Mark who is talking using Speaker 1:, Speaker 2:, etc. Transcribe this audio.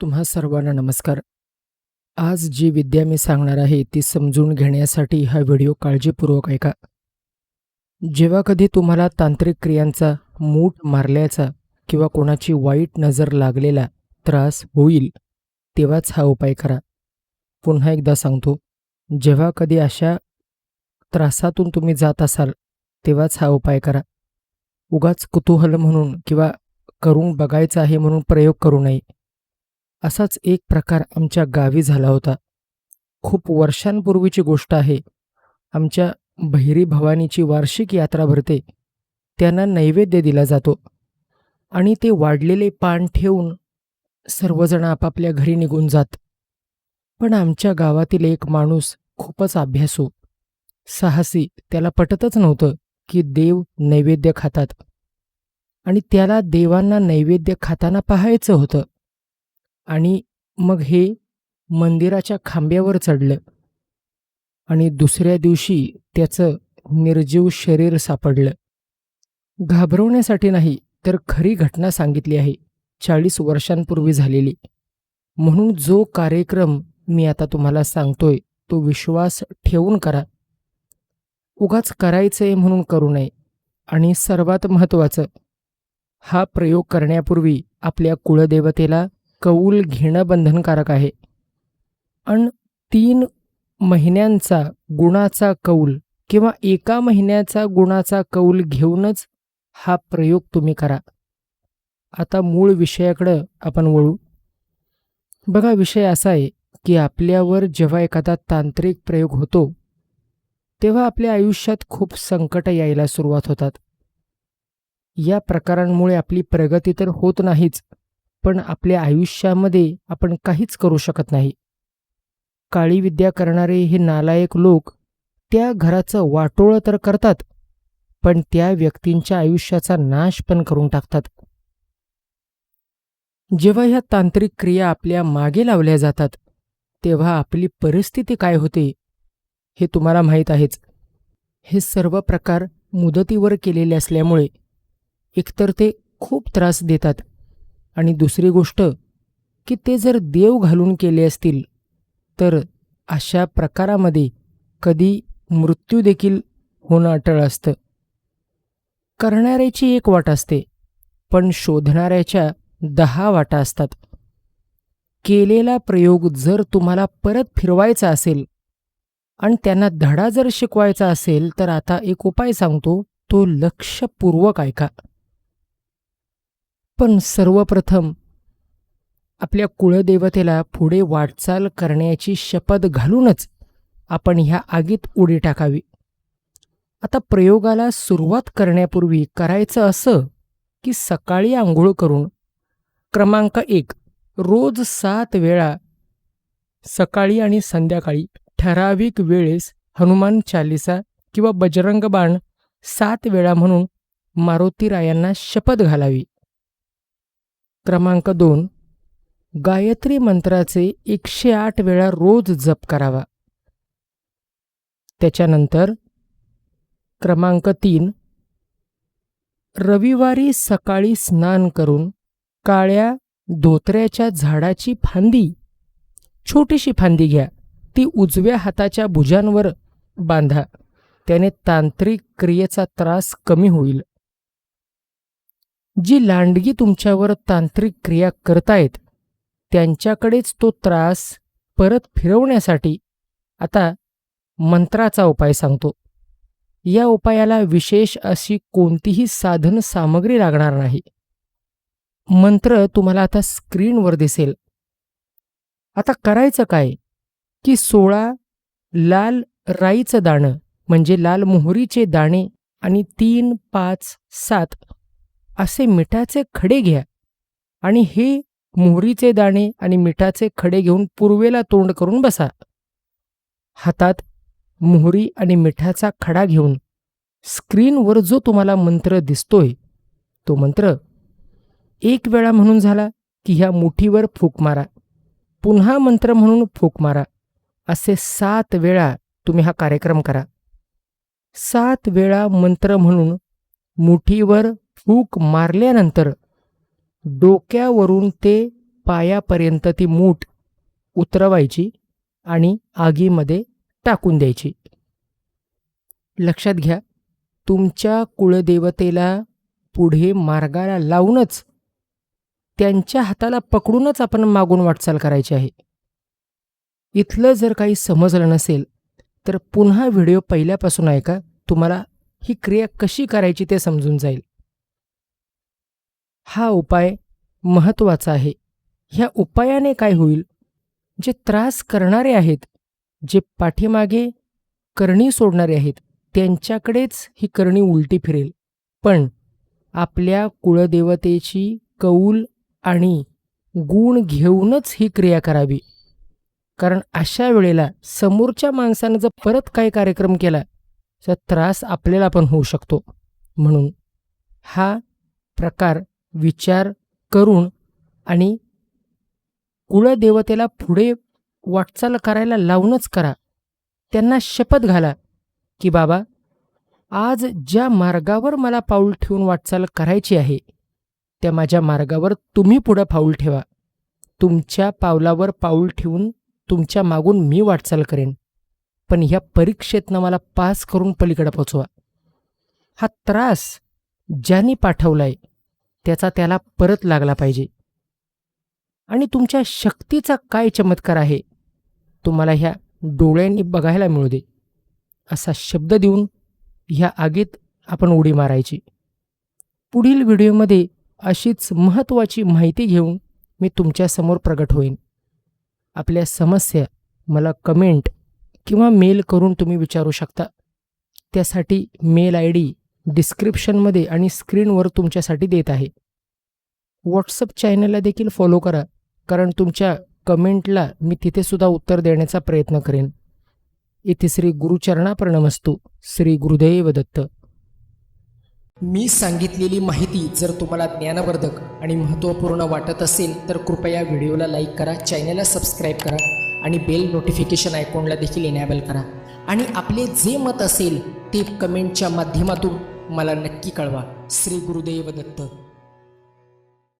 Speaker 1: तुम्हा सर्वांना नमस्कार. आज जी विद्या मी सांगणार आहे ती समजून घेण्यासाठी हा व्हिडिओ काळजीपूर्वक ऐका. जेव्हा कधी तुम्हाला तांत्रिक क्रियांचा मूठ मारल्याचा किंवा कोणाची वाईट नजर लागलेला त्रास होईल तेव्हाच हा उपाय करा. पुन्हा एकदा सांगतो जेव्हा कधी अशा त्रासातून तुम्ही जात असाल तेव्हाच हा उपाय करा. उगाच कुतूहल म्हणून किंवा करून बघायचं आहे म्हणून प्रयोग करू नये. असाच एक प्रकार आमच्या गावी झाला होता. खूप वर्षांपूर्वीची गोष्ट आहे. आमच्या बहिरी भवानीची वार्षिक यात्रा भरते. त्यांना नैवेद्य दिला जातो. आणि ते वाढलेले पान ठेवून सर्वजण आपापल्या घरी निघून जात. पण आमच्या गावातील एक माणूस खूपच अभ्यासू साहसी त्याला पटतच नव्हतं की देव नैवेद्य खातात. आणि त्याला देवांना नैवेद्य खाताना पाहायचं होतं. आणि मग हे मंदिराच्या खांब्यावर चढलं. आणि दुसऱ्या दिवशी त्याचं निर्जीव शरीर सापडलं. घाबरवण्यासाठी नाही तर खरी घटना सांगितली आहे. चाळीस वर्षांपूर्वी झालेली. म्हणून जो कार्यक्रम मी आता तुम्हाला सांगतोय तो विश्वास ठेवून करा. उगाच करायचंय म्हणून करू नये. आणि सर्वात महत्त्वाचं हा प्रयोग करण्यापूर्वी आपल्या कुळदेवतेला कौल घेणं बंधनकारक आहे. आणि तीन महिन्यांचा गुणाचा कौल किंवा एका महिन्याचा गुणाचा कौल घेऊनच हा प्रयोग तुम्ही करा. आता मूळ विषयाकडं आपण वळू. बघा विषय असा आहे की आपल्यावर जेव्हा एखादा तांत्रिक प्रयोग होतो तेव्हा आपल्या आयुष्यात खूप संकट यायला सुरुवात होतात. या प्रकारांमुळे आपली प्रगती तर होत नाहीच पण आपल्या आयुष्यामध्ये आपण काहीच करू शकत नाही. काळी विद्या करणारे हे नालायक लोक त्या घराचं वाटोळं तर करतात पण त्या व्यक्तींच्या आयुष्याचा नाश पण करून टाकतात. जेव्हा ह्या तांत्रिक क्रिया आपल्या मागे लावल्या जातात तेव्हा आपली परिस्थिती काय होते हे तुम्हाला माहीत आहेच. हे सर्व प्रकार मुदतीवर केलेले असल्यामुळे एकतर ते खूप त्रास देतात आणि दुसरी गोष्ट की ते जर देव घालून केले असतील तर अशा प्रकारामध्ये कधी मृत्यू देखील होणं अटळ असतं. करणाऱ्याची एक वाट असते पण शोधणाऱ्याच्या दहा वाटा असतात. केलेला प्रयोग जर तुम्हाला परत फिरवायचा असेल आणि त्यांना धडा जर शिकवायचा असेल तर आता एक उपाय सांगतो तो लक्षपूर्वक ऐका. पण सर्वप्रथम आपल्या कुळदेवतेला पुढे वाटचाल करण्याची शपथ घालूनच आपण ह्या आगीत उडी टाकावी. आता प्रयोगाला सुरुवात करण्यापूर्वी करायचं असं की सकाळी आंघोळ करून क्रमांक एक रोज सात वेळा सकाळी आणि संध्याकाळी ठराविक वेळेस हनुमान चालिसा किंवा बजरंग बाण सात वेळा म्हणून मारुतीरायांना शपथ घालावी. क्रमांक दोन. गायत्री मंत्राचे एकशे आठ वेळा रोज जप करावा. त्याच्यानंतर क्रमांक तीन. रविवारी सकाळी स्नान करून काळ्या धोत्र्याच्या झाडाची फांदी छोटीशी फांदी घ्या. ती उजव्या हाताच्या भुजांवर बांधा. त्याने तांत्रिक क्रियेचा त्रास कमी होईल. जी लांडगी तुमच्यावर तांत्रिक क्रिया करतायत त्यांच्याकडेच तो त्रास परत फिरवण्यासाठी आता मंत्राचा उपाय सांगतो. या उपायाला विशेष अशी कोणतीही साधन सामग्री लागणार नाही. मंत्र तुम्हाला आता स्क्रीनवर दिसेल. आता करायचं काय? की सोळा लाल राईचं दाणं म्हणजे लाल मोहरीचे दाणे आणि तीन पाच सात असे मिठाचे खडे घ्या. आणि हे मोहरीचे दाणे आणि मिठाचे खडे घेऊन पूर्वेला तोंड करून बसा. हातात मोहरी आणि मिठाचा खडा घेऊन स्क्रीनवर जो तुम्हाला मंत्र दिसतोय तो मंत्र एक वेळा म्हणून झाला की ह्या मुठीवर फूक मारा. पुन्हा मंत्र म्हणून फूक मारा. असे सात वेळा तुम्ही हा कार्यक्रम करा. सात वेळा मंत्र म्हणून मुठीवर फूक मारल्यानंतर डोक्यावरून ते पायापर्यंत ती मूठ उतरवायची आणि आगीमध्ये टाकून द्यायची. लक्षात घ्या तुमच्या कुळदेवतेला पुढे मार्गाला लावूनच त्यांच्या हाताला पकडूनच आपण मागून वाटचाल करायची आहे. इथलं जर काही समजलं नसेल तर पुन्हा व्हिडिओ पहिल्यापासून ऐका तुम्हाला ही क्रिया कशी करायची ते समजून जाईल. हा उपाय महत्त्वाचा आहे. ह्या उपायाने काय होईल? जे त्रास करणारे आहेत जे पाठीमागे करणी सोडणारे आहेत त्यांच्याकडेच ही करणी उलटी फिरेल. पण आपल्या कुळदेवतेची कौल आणि गुण घेऊनच ही क्रिया करावी. कारण अशा वेळेला समोरच्या माणसानं जर परत काही कार्यक्रम केला तर त्रास आपल्याला पण होऊ शकतो. म्हणून हा प्रकार विचार करून आणि कुळदेवतेला पुढे वाटचाल करायला लावूनच करा. त्यांना शपथ घाला की बाबा आज ज्या मार्गावर मला पाऊल ठेवून वाटचाल करायची आहे त्या माझ्या मार्गावर तुम्ही पुढं पाऊल ठेवा. तुमच्या पावलावर पाऊल ठेवून तुमच्या मागून मी वाटचाल करेन. पण ह्या परीक्षेतनं मला पास करून पलीकडे पोचवा. हा त्रास ज्यांनी पाठवलाय त्याचा त्याला परत लागला पाहिजे. आणि तुमच्या शक्तीचा काय चमत्कार आहे? तुम्हाला ह्या डोळ्यांनी बघायला मिळू दे. असा शब्द देऊन ह्या आगीत आपण उडी मारायची. पुढील व्हिडिओमध्ये अशीच महत्त्वाची माहिती घेऊन मी तुमच्यासमोर प्रगट होईन. आपल्या समस्या मला कमेंट किंवा मेल करून तुम्ही विचारू शकता. त्यासाठी मेल आय डी डिस्क्रिप्शनमध्ये आणि स्क्रीनवर तुमच्यासाठी देत आहे. व्हॉट्सअप चॅनलला देखील फॉलो करा कारण तुमच्या कमेंटला मी तिथेसुद्धा उत्तर देण्याचा प्रयत्न करेन. इथे श्री गुरुचरणाप्रणमस्तू श्री गुरुदेव दत्त. मी सांगितलेली माहिती जर तुम्हाला ज्ञानवर्धक आणि महत्त्वपूर्ण वाटत असेल तर कृपया व्हिडिओला लाईक करा चॅनलला सबस्क्राईब करा आणि बेल नोटिफिकेशन आयकॉनला देखील इनॅबल करा. आणि आपले जे मत असेल ते कमेंटच्या माध्यमातून मला नक्की कळवा. श्री गुरुदेव दत्त